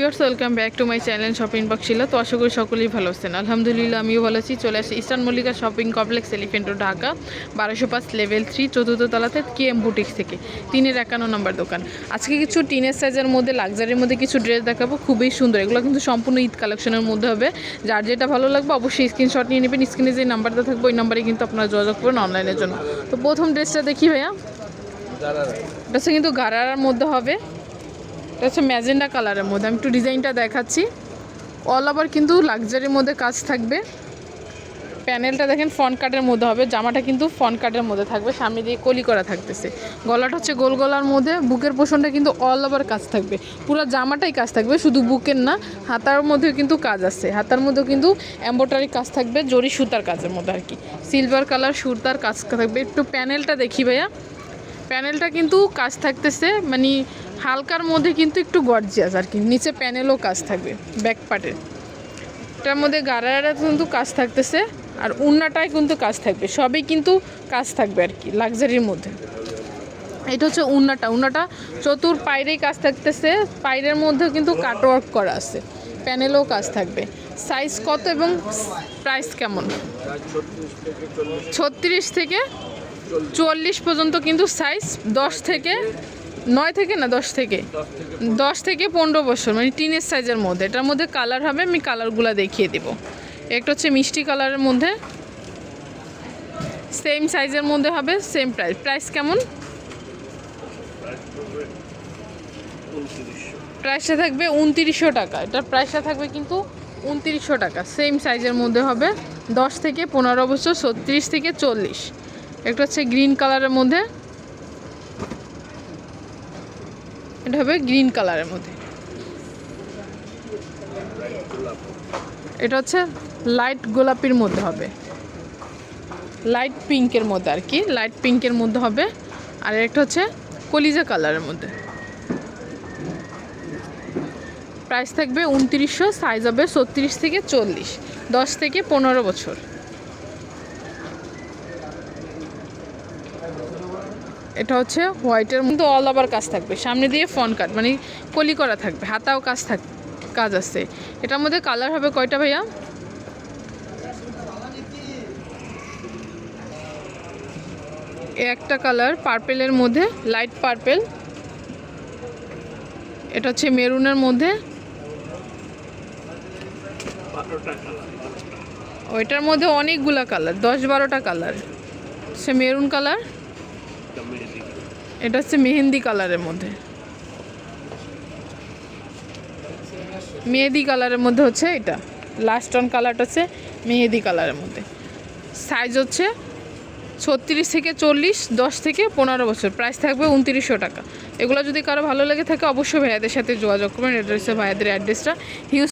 Viewers welcome back to my channel shopping box ছিল তো আশা করি সকলেই ভালো আছেন। আলহামদুলিল্লাহ আমিও ভালো আছি। চলে আসি eastern Mallika shopping complex elephant road Dhaka বারোশো পাঁচ লেভেল থ্রি চতুর্থ তলাতে কে এম বুটিক্স থেকে। তিনের একান্ন নম্বর দোকান। আজকে কিছু টিনের সাইজের মধ্যে লাক্সারির মধ্যে কিছু ড্রেস দেখাবো। খুবই সুন্দর। এগুলো কিন্তু সম্পূর্ণ ঈদ কালেকশনের মধ্যে হবে। যার যেটা ভালো লাগবে অবশ্যই স্ক্রিনশট নিয়ে নেবেন। স্ক্রিনে যে নাম্বারটা থাকবে ওই নাম্বারে কিন্তু আপনারা যোগাযোগ করবেন অনলাইনের জন্য। তো প্রথম ড্রেসটা দেখি ভাইয়া। এটা কিন্তু গারারার মধ্যে হবে। এটা হচ্ছে ম্যাজেন্ডা কালারের মধ্যে। আমি একটু ডিজাইনটা দেখাচ্ছি। অল ওভার কিন্তু লাক্সারির মধ্যে কাজ থাকবে। প্যানেলটা দেখেন ফ্রন্ট কাটের মধ্যে হবে। জামাটা কিন্তু ফ্রন্ট কাটের মধ্যে থাকবে। সামনে দিয়ে কলি করা থাকতেছে। গলাটা হচ্ছে গোল গলার মধ্যে। বুকের পোষণটা কিন্তু অল ওভার কাজ থাকবে। পুরো জামাটাই কাজ থাকবে, শুধু বুকের না, হাতার মধ্যেও কিন্তু কাজ আছে। হাতার মধ্যেও কিন্তু এম্ব্রয়ডারি কাজ থাকবে, জরি সুতার কাজের মধ্যে আর কি। সিলভার কালার সুতার কাজ থাকবে। একটু প্যানেলটা দেখি ভাইয়া। প্যানেলটা কিন্তু কাজ থাকতেছে মানে হালকার মধ্যে কিন্তু একটু গর্জিয়াস আর কি। নিচে প্যানেলও কাজ থাকবে ব্যাক পার্টের এটার মধ্যে গাড়ারা কিন্তু কাজ থাকতেছে আর উন্নাটায় কিন্তু কাজ থাকবে। সবই কিন্তু কাজ থাকবে আর কি লাক্সারির মধ্যে। এটা হচ্ছে উন্নাটা। উন্নাটা চতুর পায়রেই কাজ থাকতেছে। পায়রের মধ্যেও কিন্তু কাটওয়ার্ক করা আছে। প্যানেলও কাজ থাকবে। সাইজ কত এবং প্রাইস কেমন? ছত্রিশ থেকে চল্লিশ পর্যন্ত কিন্তু সাইজ দশ থেকে নয় থেকে না দশ থেকে? দশ থেকে পনেরো। বছর মানে টিনের সাইজের মধ্যে। এটার মধ্যে কালার হবে আমি কালারগুলো দেখিয়ে দেব। একটা হচ্ছে মিষ্টি কালারের মধ্যে। সেম সাইজের মধ্যে হবে সেম প্রাইস প্রাইস কেমন? প্রাইসটা থাকবে উনতিরিশশো টাকা। এটার প্রাইসটা থাকবে কিন্তু উনতিরিশশো টাকা। সেম সাইজের মধ্যে হবে দশ থেকে পনেরো বছর ছত্রিশ থেকে চল্লিশ। একটা হচ্ছে গ্রিন কালারের মধ্যে। এটা হবে গ্রিন কালারের মধ্যে। এটা হচ্ছে লাইট গোলাপির মধ্যে হবে। লাইট পিঙ্কের মধ্যে আর কি, লাইট পিঙ্কের মধ্যে হবে। আর একটা হচ্ছে কলিজা কালারের মধ্যে। প্রাইস থাকবে উনত্রিশশো, সাইজ হবে ছত্রিশ থেকে চল্লিশ, দশ থেকে পনেরো বছর। এটা হচ্ছে হোয়াইটের মধ্যে। অল ওভার কাজ থাকবে। সামনে দিয়ে ফন কাট মানে কলি করা থাকবে। হাতাও কাজ থাক কাজ আছে। এটার মধ্যে কালার হবে কয়টা ভাইয়া? একটা কালার পার্পেলের মধ্যে লাইট পার্পেল এটা হচ্ছে মেরুনের মধ্যে। ওইটার মধ্যে অনেকগুলা কালার দশ বারোটা কালার সে মেরুন কালার এটা হচ্ছে মেহেন্দি কালারের মধ্যে। মেহেদি কালারের মধ্যে হচ্ছে এটা। লাস্ট অন কালারটা হচ্ছে মেহেদি কালারের মধ্যে। সাইজ হচ্ছে ছত্রিশ থেকে চল্লিশ, দশ থেকে পনেরো বছর। প্রাইস থাকবে উনত্রিশশো টাকা। এগুলো যদি কারও ভালো লেগে থাকে, অবশ্যই ভাইয়াদের সাথে যোগাযোগ করবেন। অ্যাড্রেসে ভাইয়াদের অ্যাড্রেসটা হিউজ